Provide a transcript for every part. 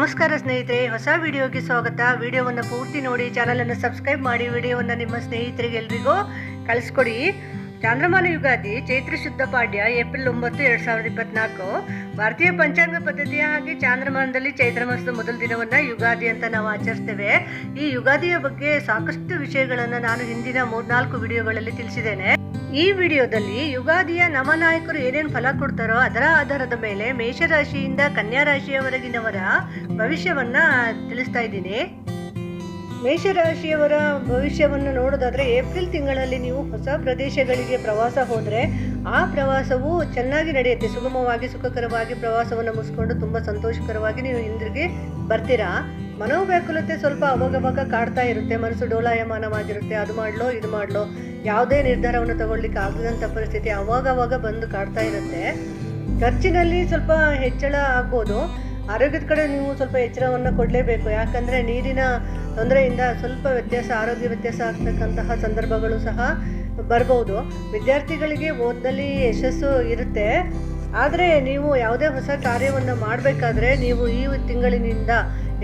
ನಮಸ್ಕಾರ ಸ್ನೇಹಿತರೆ, ಹೊಸ ವಿಡಿಯೋಗೆ ಸ್ವಾಗತ. ವಿಡಿಯೋವನ್ನು ಪೂರ್ತಿ ನೋಡಿ, ಚಾನಲನ್ನು ಸಬ್ಸ್ಕ್ರೈಬ್ ಮಾಡಿ, ವಿಡಿಯೋವನ್ನು ನಿಮ್ಮ ಸ್ನೇಹಿತರಿಗೆ ಎಲ್ರಿಗೂ ಕಳಿಸ್ಕೊಡಿ. ಚಾಂದ್ರಮಾನ ಯುಗಾದಿ, ಚೈತ್ರ ಶುದ್ಧ ಪಾಡ್ಯ, ಏಪ್ರಿಲ್ ಒಂಬತ್ತು, ಎರಡು ಸಾವಿರದ ಇಪ್ಪತ್ನಾಲ್ಕು. ಭಾರತೀಯ ಪಂಚಾಂಗ ಪದ್ಧತಿಯ ಹಾಗೆ ಚಾಂದ್ರಮಾನದಲ್ಲಿ ಚೈತ್ರ ಮಾಸದ ಮೊದಲ ದಿನವನ್ನ ಯುಗಾದಿ ಅಂತ ನಾವು ಆಚರಿಸ್ತೇವೆ. ಈ ಯುಗಾದಿಯ ಬಗ್ಗೆ ಸಾಕಷ್ಟು ವಿಷಯಗಳನ್ನು ನಾನು ಹಿಂದಿನ ಮೂರ್ನಾಲ್ಕು ವಿಡಿಯೋಗಳಲ್ಲಿ ತಿಳಿಸಿದ್ದೇನೆ. ಈ ವಿಡಿಯೋದಲ್ಲಿ ಯುಗಾದಿಯ ನವನಾಯಕರು ಏನೇನು ಫಲ ಕೊಡ್ತಾರೋ ಅದರ ಆಧಾರದ ಮೇಲೆ ಮೇಷರಾಶಿಯಿಂದ ಕನ್ಯಾ ರಾಶಿಯವರೆಗಿನವರ ಭವಿಷ್ಯವನ್ನ ತಿಳಿಸ್ತಾ ಇದ್ದೀನಿ. ಮೇಷರಾಶಿಯವರ ಭವಿಷ್ಯವನ್ನು ನೋಡೋದಾದ್ರೆ ಏಪ್ರಿಲ್ ತಿಂಗಳಲ್ಲಿ ನೀವು ಹೊಸ ಪ್ರದೇಶಗಳಿಗೆ ಪ್ರವಾಸ ಹೋದರೆ ಆ ಪ್ರವಾಸವು ಚೆನ್ನಾಗಿ ನಡೆಯುತ್ತೆ. ಸುಗಮವಾಗಿ, ಸುಖಕರವಾಗಿ ಪ್ರವಾಸವನ್ನು ಮುಗಿಸ್ಕೊಂಡು ತುಂಬ ಸಂತೋಷಕರವಾಗಿ ನೀವು ಹಿಂದಿರುಗಿ ಬರ್ತೀರಾ? ಮನೋವ್ಯಾಕುಲತೆ ಸ್ವಲ್ಪ ಅವಾಗವಾಗ ಕಾಡ್ತಾ ಇರುತ್ತೆ. ಮನಸ್ಸು ಡೋಲಾಯಮಾನವಾಗಿರುತ್ತೆ. ಅದು ಮಾಡ್ಲೋ, ಇದು ಮಾಡ್ಲೋ. ಯಾವುದೇ ನಿರ್ಧಾರವನ್ನು ತಗೊಳ್ಲಿಕ್ಕೆ ಆಗದಂಥ ಪರಿಸ್ಥಿತಿ ಅವಾಗವಾಗ ಬಂದು ಕಾಡ್ತಾ ಇರುತ್ತೆ. ಖರ್ಚಿನಲ್ಲಿ ಸ್ವಲ್ಪ ಹೆಚ್ಚಳ ಆಗ್ಬೋದು. ಆರೋಗ್ಯದ ಕಡೆ ನೀವು ಸ್ವಲ್ಪ ಎಚ್ಚರವನ್ನು ಕೊಡಲೇಬೇಕು. ಯಾಕಂದರೆ ನೀರಿನ ತೊಂದರೆಯಿಂದ ಸ್ವಲ್ಪ ವ್ಯತ್ಯಾಸ, ಆರೋಗ್ಯ ವ್ಯತ್ಯಾಸ ಆಗ್ತಕ್ಕಂತಹ ಸಂದರ್ಭಗಳು ಸಹ ಬರ್ಬೋದು. ವಿದ್ಯಾರ್ಥಿಗಳಿಗೆ ಓದಲ್ಲಿ ಯಶಸ್ಸು ಇರುತ್ತೆ. ಆದರೆ ನೀವು ಯಾವುದೇ ಹೊಸ ಕಾರ್ಯವನ್ನು ಮಾಡಬೇಕಾದ್ರೆ ನೀವು ಈ ತಿಂಗಳಿನಿಂದ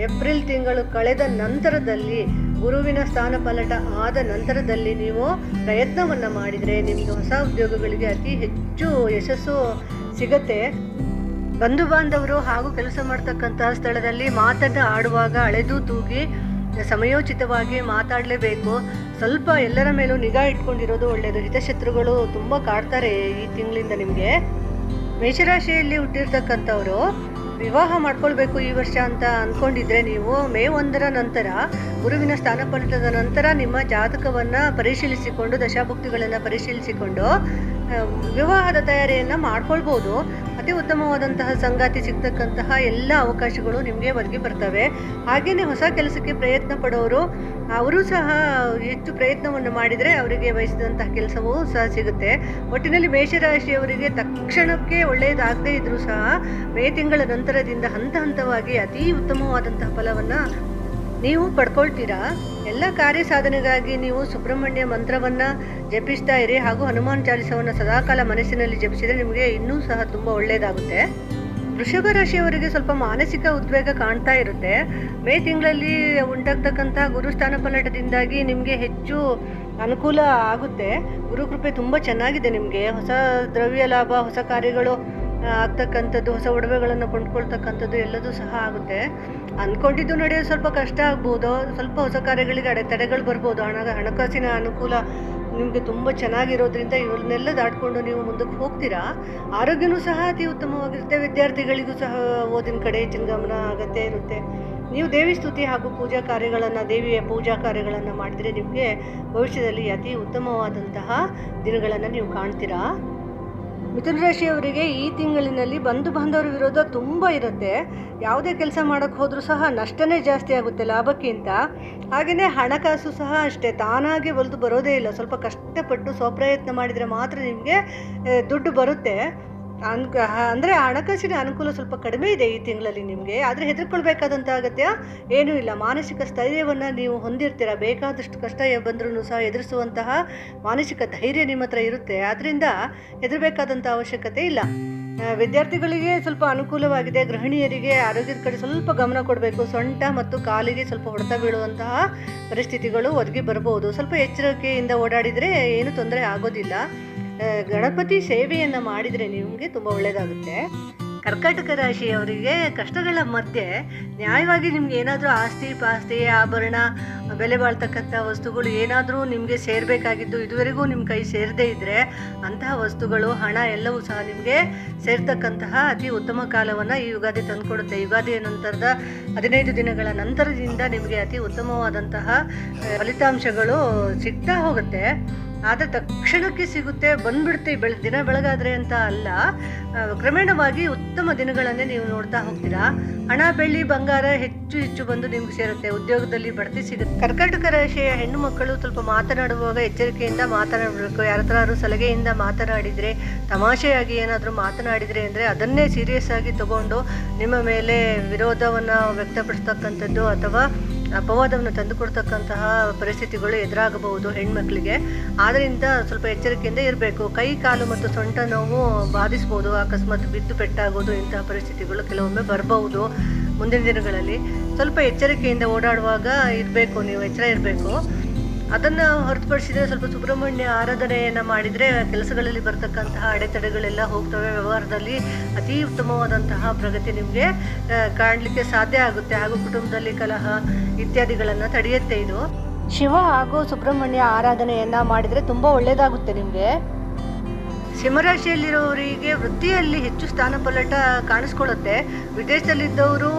ಏಪ್ರಿಲ್ ತಿಂಗಳು ಕಳೆದ ನಂತರದಲ್ಲಿ ಗುರುವಿನ ಸ್ಥಾನ ಪಲಟ ಆದ ನಂತರದಲ್ಲಿ ನೀವು ಪ್ರಯತ್ನವನ್ನು ಮಾಡಿದರೆ ನಿಮಗೆ ಹೊಸ ಉದ್ಯೋಗಗಳಿಗೆ ಅತಿ ಹೆಚ್ಚು ಯಶಸ್ಸು ಸಿಗತ್ತೆ. ಬಂಧು ಬಾಂಧವರು ಹಾಗೂ ಕೆಲಸ ಮಾಡ್ತಕ್ಕಂತಹ ಸ್ಥಳದಲ್ಲಿ ಮಾತನ್ನು ಆಡುವಾಗ ಅಳೆದು ತೂಗಿ ಸಮಯೋಚಿತವಾಗಿ ಮಾತಾಡಲೇಬೇಕು. ಸ್ವಲ್ಪ ಎಲ್ಲರ ಮೇಲೂ ನಿಗಾ ಇಟ್ಕೊಂಡಿರೋದು ಒಳ್ಳೆಯದು ಹಿತಶತ್ರುಗಳು ತುಂಬ ಕಾಡ್ತಾರೆ ಈ ತಿಂಗಳಿಂದ ನಿಮಗೆ. ಮೇಷರಾಶಿಯಲ್ಲಿ ಹುಟ್ಟಿರ್ತಕ್ಕಂಥವ್ರು ವಿವಾಹ ಮಾಡ್ಕೊಳ್ಬೇಕು ಈ ವರ್ಷ ಅಂತ ಅಂದ್ಕೊಂಡಿದ್ರೆ ನೀವು ಮೇ ಒಂದರ ನಂತರ ಗುರುವಿನ ಸ್ಥಾನ ಪಡೆದ ನಂತರ ನಿಮ್ಮ ಜಾತಕವನ್ನು ಪರಿಶೀಲಿಸಿಕೊಂಡು, ದಶಾಭುಕ್ತಿಗಳನ್ನು ಪರಿಶೀಲಿಸಿಕೊಂಡು ವಿವಾಹದ ತಯಾರಿಯನ್ನು ಮಾಡ್ಕೊಳ್ಬೋದು. ಅತಿ ಉತ್ತಮವಾದಂತಹ ಸಂಗಾತಿ ಸಿಗ್ತಕ್ಕಂತಹ ಎಲ್ಲ ಅವಕಾಶಗಳು ನಿಮಗೆ ಒದಗಿ ಬರ್ತವೆ. ಹಾಗೆಯೇ ಹೊಸ ಕೆಲಸಕ್ಕೆ ಪ್ರಯತ್ನ ಪಡೋರು, ಅವರು ಸಹ ಹೆಚ್ಚು ಪ್ರಯತ್ನವನ್ನು ಮಾಡಿದರೆ ಅವರಿಗೆ ವಹಿಸಿದಂತಹ ಕೆಲಸವೂ ಸಹ ಸಿಗುತ್ತೆ. ಒಟ್ಟಿನಲ್ಲಿ ಮೇಷರಾಶಿಯವರಿಗೆ ತಕ್ಷಣಕ್ಕೆ ಒಳ್ಳೆಯದಾಗದೇ ಇದ್ರೂ ಸಹ ಮೇ ತಿಂಗಳ ನಂತರದಿಂದ ಹಂತ ಹಂತವಾಗಿ ಅತಿ ಉತ್ತಮವಾದಂತಹ ಫಲವನ್ನು ನೀವು ಪಡ್ಕೊಳ್ತೀರಾ? ಎಲ್ಲ ಕಾರ್ಯ ಸಾಧನೆಗಾಗಿ ನೀವು ಸುಬ್ರಹ್ಮಣ್ಯ ಮಂತ್ರವನ್ನ ಜಪಿಸ್ತಾ ಇರಿ ಹಾಗೂ ಹನುಮಾನ್ ಚಾಲಿಸವನ್ನು ಸದಾಕಾಲ ಮನಸ್ಸಿನಲ್ಲಿ ಜಪಿಸಿದರೆ ನಿಮಗೆ ಇನ್ನೂ ಸಹ ತುಂಬ ಒಳ್ಳೆಯದಾಗುತ್ತೆ ವೃಷಭ ರಾಶಿಯವರಿಗೆ ಸ್ವಲ್ಪ ಮಾನಸಿಕ ಉದ್ವೇಗ ಕಾಣ್ತಾ ಇರುತ್ತೆ. ಮೇ ತಿಂಗಳಲ್ಲಿ ಉಂಟಾಗ್ತಕ್ಕಂತಹ ಗುರುಸ್ಥಾನ ಪಲ್ಲಟದಿಂದಾಗಿ ನಿಮಗೆ ಹೆಚ್ಚು ಅನುಕೂಲ ಆಗುತ್ತೆ. ಗುರುಕೃಪೆ ತುಂಬ ಚೆನ್ನಾಗಿದೆ ನಿಮಗೆ. ಹೊಸ ದ್ರವ್ಯ ಲಾಭ, ಹೊಸ ಕಾರ್ಯಗಳು ಆಗ್ತಕ್ಕಂಥದ್ದು, ಹೊಸ ಒಡವೆಗಳನ್ನು ಕೊಂಡ್ಕೊಳ್ತಕ್ಕಂಥದ್ದು ಎಲ್ಲದೂ ಸಹ ಆಗುತ್ತೆ. ಅಂದ್ಕೊಂಡಿದ್ದು ನಡೆಯೋದು ಸ್ವಲ್ಪ ಕಷ್ಟ ಆಗ್ಬೋದು. ಸ್ವಲ್ಪ ಹೊಸ ಕಾರ್ಯಗಳಿಗೆ ಅಡೆತಡೆಗಳು ಬರ್ಬೋದು. ಹಣ, ಹಣಕಾಸಿನ ಅನುಕೂಲ ನಿಮಗೆ ತುಂಬ ಚೆನ್ನಾಗಿರೋದ್ರಿಂದ ಇವನ್ನೆಲ್ಲ ದಾಟ್ಕೊಂಡು ನೀವು ಮುಂದಕ್ಕೆ ಹೋಗ್ತೀರಾ? ಆರೋಗ್ಯನೂ ಸಹ ಅತಿ ಉತ್ತಮವಾಗಿರುತ್ತೆ. ವಿದ್ಯಾರ್ಥಿಗಳಿಗೂ ಸಹ ಓದಿನ ಕಡೆ ಹೆಚ್ಚಿನ ಗಮನ ಅಗತ್ಯ ಇರುತ್ತೆ. ನೀವು ದೇವಿ ಸ್ತುತಿ ಹಾಗೂ ಪೂಜಾ ಕಾರ್ಯಗಳನ್ನು, ದೇವಿಯ ಪೂಜಾ ಕಾರ್ಯಗಳನ್ನು ಮಾಡಿದರೆ ನಿಮಗೆ ಭವಿಷ್ಯದಲ್ಲಿ ಅತಿ ಉತ್ತಮವಾದಂತಹ ದಿನಗಳನ್ನು ನೀವು ಕಾಣ್ತೀರಾ? ಮಿಥುನ ರಾಶಿಯವರಿಗೆ ಈ ತಿಂಗಳಿನಲ್ಲಿ ಬಂಧು ಬಾಂಧವರ ವಿರೋಧ ತುಂಬ ಇರುತ್ತೆ. ಯಾವುದೇ ಕೆಲಸ ಮಾಡೋಕ್ಕೆ ಹೋದರೂ ಸಹ ನಷ್ಟನೇ ಜಾಸ್ತಿ ಆಗುತ್ತೆ ಲಾಭಕ್ಕಿಂತ. ಹಾಗೆಯೇ ಹಣಕಾಸು ಸಹ ಅಷ್ಟೇ, ತಾನಾಗಿ ಒಲಿದು ಬರೋದೇ ಇಲ್ಲ. ಸ್ವಲ್ಪ ಕಷ್ಟಪಟ್ಟು ಸ್ವಪ್ರಯತ್ನ ಮಾಡಿದರೆ ಮಾತ್ರ ನಿಮಗೆ ದುಡ್ಡು ಬರುತ್ತೆ. ಅನ್ಕ ಅಂದರೆ ಹಣಕಾಸಿನ ಅನುಕೂಲ ಸ್ವಲ್ಪ ಕಡಿಮೆ ಇದೆ ಈ ತಿಂಗಳಲ್ಲಿ ನಿಮಗೆ. ಆದರೆ ಹೆದರ್ಕೊಳ್ಬೇಕಾದಂಥ ಅಗತ್ಯ ಏನೂ ಇಲ್ಲ. ಮಾನಸಿಕ ಸ್ಥೈರ್ಯವನ್ನು ನೀವು ಹೊಂದಿರ್ತೀರ. ಬೇಕಾದಷ್ಟು ಕಷ್ಟ ಬಂದ್ರೂ ಸಹ ಎದುರಿಸುವಂತಹ ಮಾನಸಿಕ ಧೈರ್ಯ ನಿಮ್ಮ ಹತ್ರ ಇರುತ್ತೆ. ಆದ್ದರಿಂದ ಹೆದರಬೇಕಾದಂಥ ಅವಶ್ಯಕತೆ ಇಲ್ಲ. ವಿದ್ಯಾರ್ಥಿಗಳಿಗೆ ಸ್ವಲ್ಪ ಅನುಕೂಲವಾಗಿದೆ. ಗೃಹಿಣಿಯರಿಗೆ ಆರೋಗ್ಯದ ಕಡೆ ಸ್ವಲ್ಪ ಗಮನ ಕೊಡಬೇಕು. ಸೊಂಟ ಮತ್ತು ಕಾಲಿಗೆ ಸ್ವಲ್ಪ ಹೊಡೆತ ಬೀಳುವಂತಹ ಪರಿಸ್ಥಿತಿಗಳು ಒದಗಿ ಬರಬಹುದು. ಸ್ವಲ್ಪ ಎಚ್ಚರಿಕೆಯಿಂದ ಓಡಾಡಿದರೆ ಏನು ತೊಂದರೆ ಆಗೋದಿಲ್ಲ. ಗಣಪತಿ ಸೇವೆಯನ್ನು ಮಾಡಿದರೆ ನಿಮಗೆ ತುಂಬ ಒಳ್ಳೆಯದಾಗುತ್ತೆ ಕರ್ಕಾಟಕ ರಾಶಿಯವರಿಗೆ ಕಷ್ಟಗಳ ಮಧ್ಯೆ ನ್ಯಾಯವಾಗಿ ನಿಮ್ಗೆ ಏನಾದರೂ ಆಸ್ತಿ, ಪಾಸ್ತಿ, ಆಭರಣ, ಬೆಲೆ ಬಾಳ್ತಕ್ಕಂಥ ವಸ್ತುಗಳು ಏನಾದರೂ ನಿಮಗೆ ಸೇರಬೇಕಾಗಿದ್ದು ಇದುವರೆಗೂ ನಿಮ್ಮ ಕೈ ಸೇರದೇ ಇದ್ದರೆ ಅಂತಹ ವಸ್ತುಗಳು, ಹಣ ಎಲ್ಲವೂ ಸಹ ನಿಮಗೆ ಸೇರ್ತಕ್ಕಂತಹ ಅತಿ ಉತ್ತಮ ಕಾಲವನ್ನು ಈ ಯುಗಾದಿ ತಂದುಕೊಡುತ್ತೆ. ಯುಗಾದಿಯ ನಂತರದ ಹದಿನೈದು ದಿನಗಳ ನಂತರದಿಂದ ನಿಮಗೆ ಅತಿ ಉತ್ತಮವಾದಂತಹ ಫಲಿತಾಂಶಗಳು ಸಿಗ್ತಾ ಹೋಗುತ್ತೆ. ಆದರೆ ತಕ್ಷಣಕ್ಕೆ ಸಿಗುತ್ತೆ ಬಂದ್ಬಿಡುತ್ತೆ ಬೆಳ, ದಿನ ಬೆಳಗಾದ್ರೆ ಅಂತ ಅಲ್ಲ ಕ್ರಮೇಣವಾಗಿ ಉತ್ತಮ ದಿನಗಳನ್ನೇ ನೀವು ನೋಡ್ತಾ ಹೋಗ್ತೀರಾ? ಹಣ, ಬೆಳ್ಳಿ, ಬಂಗಾರ ಹೆಚ್ಚು ಹೆಚ್ಚು ಬಂದು ನಿಮ್ಗೆ ಸೇರುತ್ತೆ, ಉದ್ಯೋಗದಲ್ಲಿ ಬಡ್ತಿ ಸಿಗುತ್ತೆ. ಕರ್ನಾಟಕ ರಾಶಿಯ ಹೆಣ್ಣು ಮಕ್ಕಳು ಸ್ವಲ್ಪ ಮಾತನಾಡುವಾಗ ಎಚ್ಚರಿಕೆಯಿಂದ ಮಾತನಾಡಬೇಕು. ಯಾರ ಹತ್ರ ಸಲಹೆಯಿಂದ ಮಾತನಾಡಿದರೆ, ತಮಾಷೆಯಾಗಿ ಏನಾದರೂ ಮಾತನಾಡಿದರೆ ಅಂದರೆ ಅದನ್ನೇ ಸೀರಿಯಸ್ ಆಗಿ ತಗೊಂಡು ನಿಮ್ಮ ಮೇಲೆ ವಿರೋಧವನ್ನು ವ್ಯಕ್ತಪಡಿಸ್ತಕ್ಕಂಥದ್ದು ಅಥವಾ ಅಪವಾದವನ್ನು ತಂದುಕೊಡ್ತಕ್ಕಂತಹ ಪರಿಸ್ಥಿತಿಗಳು ಎದುರಾಗಬಹುದು ಹೆಣ್ಮಕ್ಳಿಗೆ. ಆದ್ದರಿಂದ ಸ್ವಲ್ಪ ಎಚ್ಚರಿಕೆಯಿಂದ ಇರಬೇಕು. ಕೈ, ಕಾಲು ಮತ್ತು ಸೊಂಟ ನೋವು ಬಾಧಿಸ್ಬೋದು. ಅಕಸ್ಮಾತ್ ಬಿದ್ದು ಪೆಟ್ಟಾಗೋದು ಇಂತಹ ಪರಿಸ್ಥಿತಿಗಳು ಕೆಲವೊಮ್ಮೆ ಬರಬಹುದು ಮುಂದಿನ ದಿನಗಳಲ್ಲಿ. ಸ್ವಲ್ಪ ಎಚ್ಚರಿಕೆಯಿಂದ ಓಡಾಡುವಾಗ ಇರಬೇಕು. ನೀವು ಎಚ್ಚರ ಇರಬೇಕು. ಅದನ್ನು ಹೊರತುಪಡಿಸಿದರೆ ಸ್ವಲ್ಪ ಸುಬ್ರಹ್ಮಣ್ಯ ಆರಾಧನೆಯನ್ನು ಮಾಡಿದರೆ ಕೆಲಸಗಳಲ್ಲಿ ಬರ್ತಕ್ಕಂತಹ ಅಡೆತಡೆಗಳೆಲ್ಲ ಹೋಗ್ತವೆ. ವ್ಯವಹಾರದಲ್ಲಿ ಅತಿ ಉತ್ತಮವಾದಂತಹ ಪ್ರಗತಿ ನಿಮಗೆ ಕಾಣಲಿಕ್ಕೆ ಸಾಧ್ಯ ಆಗುತ್ತೆ. ಹಾಗೂ ಕುಟುಂಬದಲ್ಲಿ ಕಲಹ ಇತ್ಯಾದಿಗಳನ್ನು ತಡೆಯುತ್ತೆ ಇದು. ಶಿವ ಹಾಗೂ ಸುಬ್ರಹ್ಮಣ್ಯ ಆರಾಧನೆಯನ್ನು ಮಾಡಿದರೆ ತುಂಬ ಒಳ್ಳೆಯದಾಗುತ್ತೆ ನಿಮಗೆ. ಸಿಂಹರಾಶಿಯಲ್ಲಿರೋರಿಗೆ ವೃತ್ತಿಯಲ್ಲಿ ಹೆಚ್ಚು ಸ್ಥಾನಪಲ್ಲಟ ಕಾಣಿಸ್ಕೊಳ್ಳುತ್ತೆ. ವಿದೇಶದಲ್ಲಿದ್ದವರು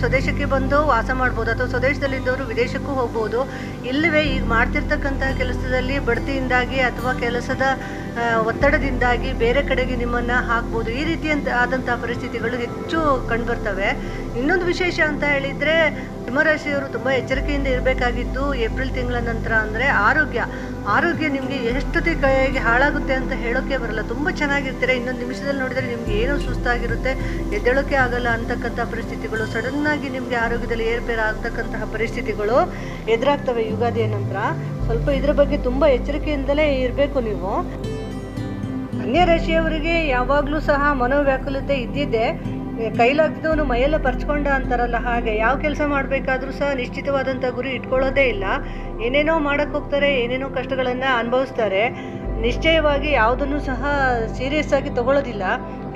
ಸ್ವದೇಶಕ್ಕೆ ಬಂದು ವಾಸ ಮಾಡ್ಬೋದು, ಅಥವಾ ಸ್ವದೇಶದಲ್ಲಿದ್ದವರು ವಿದೇಶಕ್ಕೂ ಹೋಗ್ಬೋದು. ಇಲ್ಲವೇ, ಈಗ ಮಾಡ್ತಿರ್ತಕ್ಕಂತಹ ಕೆಲಸದಲ್ಲಿ ಬಡ್ತಿಯಿಂದಾಗಿ ಅಥವಾ ಕೆಲಸದ ಒತ್ತಡದಿಂದಾಗಿ ಬೇರೆ ಕಡೆಗೆ ನಿಮ್ಮನ್ನು ಹಾಕ್ಬೋದು. ಈ ರೀತಿಯಂತ ಆದಂತಹ ಪರಿಸ್ಥಿತಿಗಳು ಹೆಚ್ಚು ಕಂಡುಬರ್ತವೆ. ಇನ್ನೊಂದು ವಿಶೇಷ ಅಂತ ಹೇಳಿದರೆ, ಸಿಂಹರಾಶಿಯವರು ತುಂಬ ಎಚ್ಚರಿಕೆಯಿಂದ ಇರಬೇಕಾಗಿದ್ದು, ಏಪ್ರಿಲ್ ತಿಂಗಳ ನಂತರ ಅಂದರೆ ಆರೋಗ್ಯ. ಆರೋಗ್ಯ ನಿಮಗೆ ಎಷ್ಟೊತ್ತಿ ಕೈಗೆ ಹಾಳಾಗುತ್ತೆ ಅಂತ ಹೇಳೋಕ್ಕೆ ಬರಲ್ಲ. ತುಂಬ ಚೆನ್ನಾಗಿರ್ತೀರ. ಇನ್ನೊಂದು ನಿಮಿಷದಲ್ಲಿ ನೋಡಿದರೆ ನಿಮ್ಗೆ ಏನೋ ಸುಸ್ತಾಗಿರುತ್ತೆ. ಎದ್ದೇಳೋಕೆ ಆಗಲ್ಲ ಅಂತಕ್ಕಂಥ ಪರಿಸ್ಥಿತಿಗಳು. ಸಡನ್ನಾಗಿ ನಿಮಗೆ ಆರೋಗ್ಯದಲ್ಲಿ ಏರ್ಪೇರು ಆಗ್ತಕ್ಕಂತಹ ಪರಿಸ್ಥಿತಿಗಳು ಎದುರಾಗ್ತವೆ ಯುಗಾದಿಯ ನಂತರ. ಸ್ವಲ್ಪ ಇದ್ರ ಬಗ್ಗೆ ತುಂಬ ಎಚ್ಚರಿಕೆಯಿಂದಲೇ ಇರಬೇಕು ನೀವು. ಕನ್ಯಾ ರಾಶಿಯವರಿಗೆ ಯಾವಾಗಲೂ ಸಹ ಮನೋವ್ಯಾಕುಲತೆ ಇದ್ದಿದ್ದೆ. ಕೈಲಾಗ್ದವನು ಮೈಯೆಲ್ಲ ಪರ್ಚ್ಕೊಂಡ ಅಂತಾರಲ್ಲ, ಹಾಗೆ ಯಾವ ಕೆಲಸ ಮಾಡಬೇಕಾದ್ರೂ ಸಹ ನಿಶ್ಚಿತವಾದಂಥ ಗುರಿ ಇಟ್ಕೊಳ್ಳೋದೇ ಇಲ್ಲ. ಏನೇನೋ ಮಾಡಕ್ಕೆ ಹೋಗ್ತಾರೆ, ಏನೇನೋ ಕಷ್ಟಗಳನ್ನು ಅನುಭವಿಸ್ತಾರೆ. ನಿಶ್ಚಯವಾಗಿ ಯಾವುದನ್ನು ಸಹ ಸೀರಿಯಸ್ ಆಗಿ ತಗೊಳ್ಳೋದಿಲ್ಲ.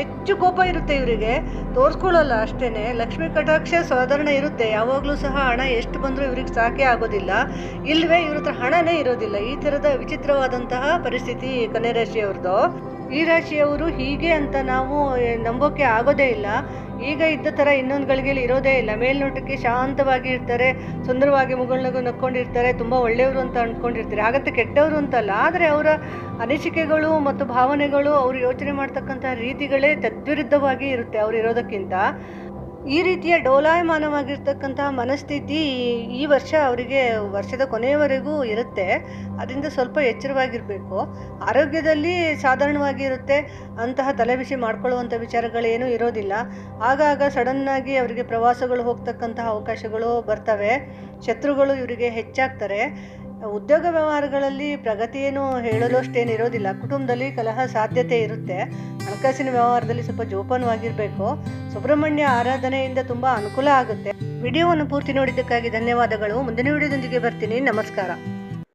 ಹೆಚ್ಚು ಕೋಪ ಇರುತ್ತೆ ಇವರಿಗೆ. ತೋರಿಸ್ಕೊಳ್ಳಲ್ಲ ಅಷ್ಟೇ ಲಕ್ಷ್ಮೀ ಕಟಾಕ್ಷ ಸಾಧಾರಣ ಇರುತ್ತೆ. ಯಾವಾಗಲೂ ಸಹ ಹಣ ಎಷ್ಟು ಬಂದರೂ ಇವ್ರಿಗೆ ಸಾಕೆ ಆಗೋದಿಲ್ಲ. ಇಲ್ಲವೇ ಇವ್ರ ಹತ್ರ ಹಣನೇ ಇರೋದಿಲ್ಲ. ಈ ಥರದ ವಿಚಿತ್ರವಾದಂತಹ ಪರಿಸ್ಥಿತಿ ಕನ್ಯಾ ರಾಶಿಯವ್ರದ್ದು ಈ ರಾಶಿಯವರು ಹೀಗೆ ಅಂತ ನಾವು ನಂಬೋಕೆ ಆಗೋದೇ ಇಲ್ಲ. ಈಗ ಇದ್ದ ಥರ ಇನ್ನೊಂದು ಗಳಿಗೆಯಲ್ಲಿ ಇರೋದೇ ಇಲ್ಲ. ಮೇಲ್ನೋಟಕ್ಕೆ ಶಾಂತವಾಗಿ ಇರ್ತಾರೆ, ಸುಂದರವಾಗಿ ಮುಗುಳ್ನಗು ನಕ್ಕೊಂಡಿರ್ತಾರೆ, ತುಂಬ ಒಳ್ಳೆಯವರು ಅಂತ ಅಂದ್ಕೊಂಡಿರ್ತಾರೆ. ಆಗತ್ತೆ ಕೆಟ್ಟವರು ಅಂತಲ್ಲ, ಆದರೆ ಅವರ ಅನಿಸಿಕೆಗಳು ಮತ್ತು ಭಾವನೆಗಳು ಅವರು ಯೋಚನೆ ಮಾಡ್ತಕ್ಕಂಥ ರೀತಿಗಳೇ ತದ್ವಿರುದ್ಧವಾಗಿ ಇರುತ್ತೆ ಅವ್ರು ಇರೋದಕ್ಕಿಂತ. ಈ ರೀತಿಯ ಡೋಲಾಯಮಾನವಾಗಿರ್ತಕ್ಕಂತಹ ಮನಸ್ಥಿತಿ ಈ ವರ್ಷ ಅವರಿಗೆ ವರ್ಷದ ಕೊನೆಯವರೆಗೂ ಇರುತ್ತೆ. ಅದರಿಂದ ಸ್ವಲ್ಪ ಎಚ್ಚರವಾಗಿರಬೇಕು. ಆರೋಗ್ಯದಲ್ಲಿ ಸಾಧಾರಣವಾಗಿ ಇರುತ್ತೆ. ಅಂತಹ ತಲೆಬಿಸಿ ಮಾಡ್ಕೊಳ್ಳುವಂಥ ವಿಚಾರಗಳೇನೂ ಇರೋದಿಲ್ಲ. ಆಗಾಗ ಸಡನ್ನಾಗಿ ಅವರಿಗೆ ಪ್ರವಾಸಗಳು ಹೋಗ್ತಕ್ಕಂತಹ ಅವಕಾಶಗಳು ಬರ್ತವೆ. ಶತ್ರುಗಳು ಇವರಿಗೆ ಹೆಚ್ಚಾಗ್ತಾರೆ. ಉದ್ಯೋಗ ವ್ಯವಹಾರಗಳಲ್ಲಿ ಪ್ರಗತಿಯೇನು ಹೇಳಲು ಅಷ್ಟೇನು ಇರೋದಿಲ್ಲ. ಕುಟುಂಬದಲ್ಲಿ ಕಲಹ ಸಾಧ್ಯತೆ ಇರುತ್ತೆ. ಹಣಕಾಸಿನ ವ್ಯವಹಾರದಲ್ಲಿ ಸ್ವಲ್ಪ ಜೋಪಾನವಾಗಿರಬೇಕು. ಸುಬ್ರಹ್ಮಣ್ಯ ಆರಾಧನೆಯಿಂದ ತುಂಬ ಅನುಕೂಲ ಆಗುತ್ತೆ. ವಿಡಿಯೋವನ್ನು ಪೂರ್ತಿ ನೋಡಿದ್ದಕ್ಕಾಗಿ ಧನ್ಯವಾದಗಳು. ಮುಂದಿನ ವಿಡಿಯೋದೊಂದಿಗೆ ಬರ್ತೀನಿ. ನಮಸ್ಕಾರ.